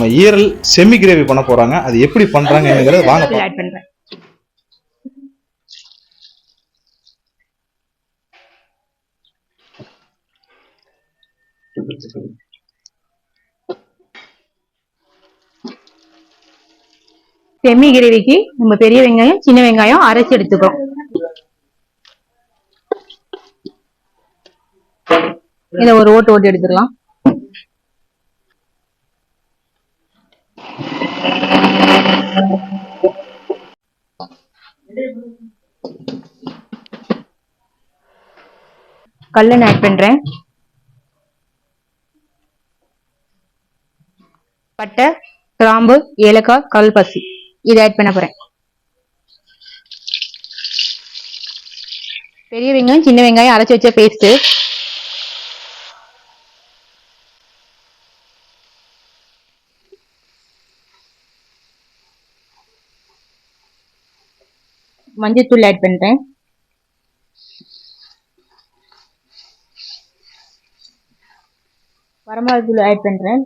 நம்ம ஈரல் semi gravy பண்ண போறாங்க. அது எப்படி பண்றாங்கங்கிறத வாங்க. ஆட் பண்றேன். செம்மி கிரேவிக்கு நம்ம பெரிய வெங்காயம் சின்ன வெங்காயம் அரைச்சு எடுத்துக்கிறோம் இத ஒரு ஓட்டு ஓட்டு எடுத்துக்கலாம் கல்லன் ஆட் பண்றேன். பட்டை கிராம்பு ஏலக்காய் கல்பசி இதை ஆட் பண்ண போறேன். பெரிய வெங்காயம் சின்ன வெங்காயம் அரைச்சு வச்ச பேஸ்ட் மஞ்சத்தூள் ஆட் பண்றேன். வரமிளகாத்தூள் ஆட் பண்றேன்.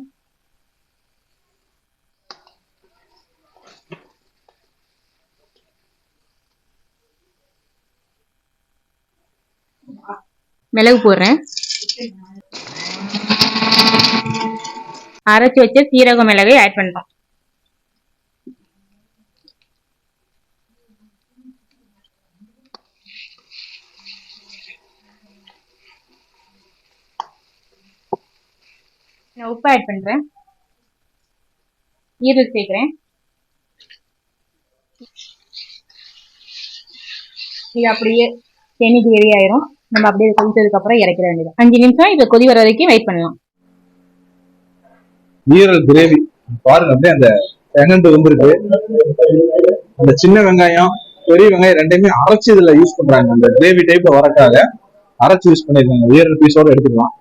மிளகு போடுறேன். அரைச்சி வச்ச சீரக மிளகை ஆட் பண்ணுறோம் நான் உப்பு ஆட் பண்றேன். ஈரல் சேர்க்கிறேன். இது அப்படியே செமி கிரேவி ஆயிரும். நம்ம அப்படியே கொதிச்சதுக்கு அப்புறம் இறக்கிற வேண்டியது. அஞ்சு நிமிஷம் இதை கொதி வர வரைக்கும் வெயிட் பண்ணலாம். ஈரல் கிரேவி பாருங்க அப்படியே அந்த தெகண்டு வந்திருக்கு அந்த சின்ன வெங்காயம் பெரிய வெங்காயம் ரெண்டையுமே அரைச்சு இதுல யூஸ் பண்றாங்க. அந்த கிரேவி டைப்ல வரக்காக அரைச்சு யூஸ் பண்ணிருக்காங்க. ஈரல் பீஸோட எடுத்துக்கலாம்.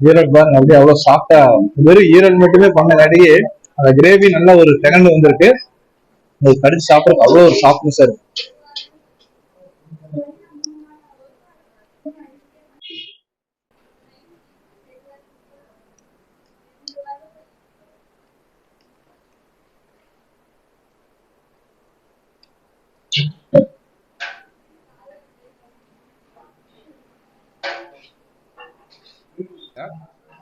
ஈரல் பாருங்க அப்படியே அவ்வளவு சாஃப்டா வெறும் ஈரல் மட்டுமே பண்ணங்காட்டியே அந்த கிரேவி நல்ல ஒரு செகண்ட் வந்திருக்கு. உங்களுக்கு கடிச்சு சாப்பிட்றதுக்கு அவ்வளவு ஒரு சாஃப்ட்னஸா இருக்கு.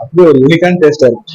அப்படியே ஒரு யூனிக்கான டேஸ்டா இருக்கு